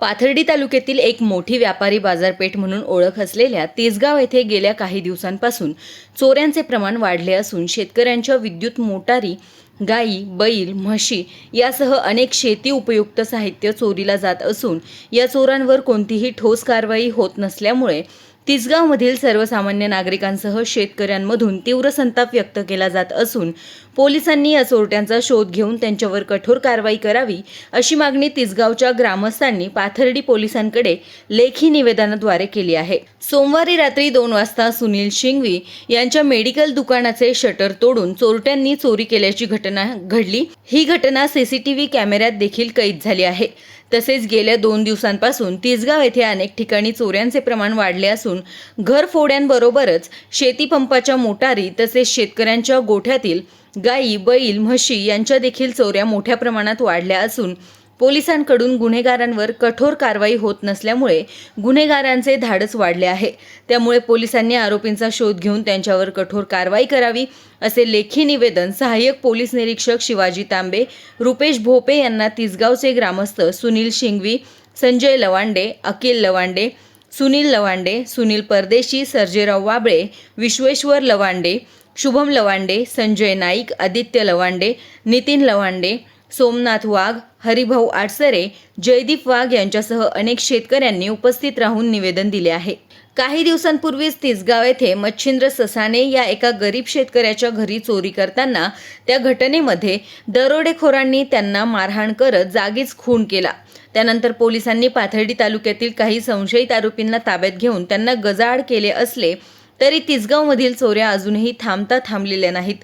पाथर्डी तालुक्यातील एक मोठी व्यापारी बाजारपेठ म्हणून ओळख असलेल्या तेजगाव येथे गेल्या काही दिवसांपासून चोऱ्यांचे प्रमाण वाढले असून शेतकऱ्यांच्या विद्युत मोटारी गाई बैल म्हशी यासह अनेक शेती उपयुक्त साहित्य चोरीला जात असून या चोरांवर कोणतीही ठोस कारवाई होत नसल्यामुळे तिसगावमधील सर्वसामान्य नागरिकांसह शेतकऱ्यांमधून तीव्र संताप व्यक्त केला जात असून पोलिसांनी या चोरट्यांचा शोध घेऊन त्यांच्यावर कठोर कारवाई करावी अशी मागणी तिसगावच्या ग्रामस्थांनी पाथर्डी पोलिसांकडे लेखी निवेदनाद्वारे केली आहे. सोमवारी रात्री दोन वाजता सुनील शिंगवी यांच्या मेडिकल दुकानाचे शटर तोडून चोरट्यांनी चोरी केल्याची घटना घडली. ही घटना सीसीटीव्ही कॅमेऱ्यात देखील कैद झाली आहे. तसेच गेल्या दोन दिवसांपासून तिसगाव येथे अनेक ठिकाणी चोऱ्यांचे प्रमाण वाढले असून घरफोड्यांबरोबरच शेतीपंपाच्या मोटारी तसेच शेतकऱ्यांच्या गोठ्यातील गायी बैल म्हशी यांच्या देखील चोऱ्या मोठ्या प्रमाणात वाढल्या असून पोलिसांकडून गुन्हेगारांवर कठोर कारवाई होत नसल्यामुळे गुन्हेगारांचे धाडस वाढले आहे. त्यामुळे पोलिसांनी आरोपींचा शोध घेऊन त्यांच्यावर कठोर कारवाई करावी असे लेखी निवेदन सहाय्यक पोलीस निरीक्षक शिवाजी तांबे रुपेश भोपे यांना तिसगावचे ग्रामस्थ सुनील शिंगवी संजय लवांडे अकिल लवांडे सुनील लवांडे सुनील परदेशी सर्जेराव वाबळे विश्वेश्वर लवांडे शुभम लवांडे संजय नाईक आदित्य लवांडे नितीन लवांडे सोमनाथ वाघ हरिभाऊ आडसरे जयदीप वाघ यांच्यासह अनेक शेतकऱ्यांनी उपस्थित राहून निवेदन दिले आहे. काही दिवसांपूर्वीच तिसगाव येथे मच्छिंद्र ससाने या एका गरीब शेतकऱ्याच्या घरी चोरी करताना त्या घटनेमध्ये दरोडेखोरांनी त्यांना मारहाण करत जागीच खून केला. त्यानंतर पोलिसांनी पाथर्डी तालुक्यातील काही संशयित आरोपींना ताब्यात घेऊन त्यांना गजाआड केले असले तरी तिसगावमधील चोऱ्या अजूनही थांबता थांबलेल्या नाहीत.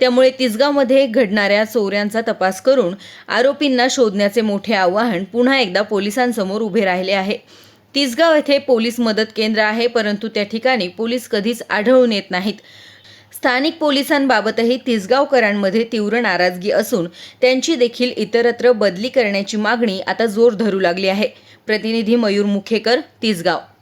त्यामुळे तिसगावमध्ये घडणाऱ्या चोऱ्यांचा तपास करून आरोपींना शोधण्याचे मोठे आव्हान पुन्हा एकदा पोलिसांसमोर उभे राहिले आहे. तिसगाव येथे पोलीस मदत केंद्र आहे परंतु त्या ठिकाणी पोलीस कधीच आढळून येत नाहीत. स्थानिक पोलिसांबाबतही तिसगावकरांमध्ये तीव्र नाराजगी असून त्यांची देखील इतरत्र बदली करण्याची मागणी आता जोर धरू लागली आहे. प्रतिनिधी मयूर मुखेकर तिसगाव.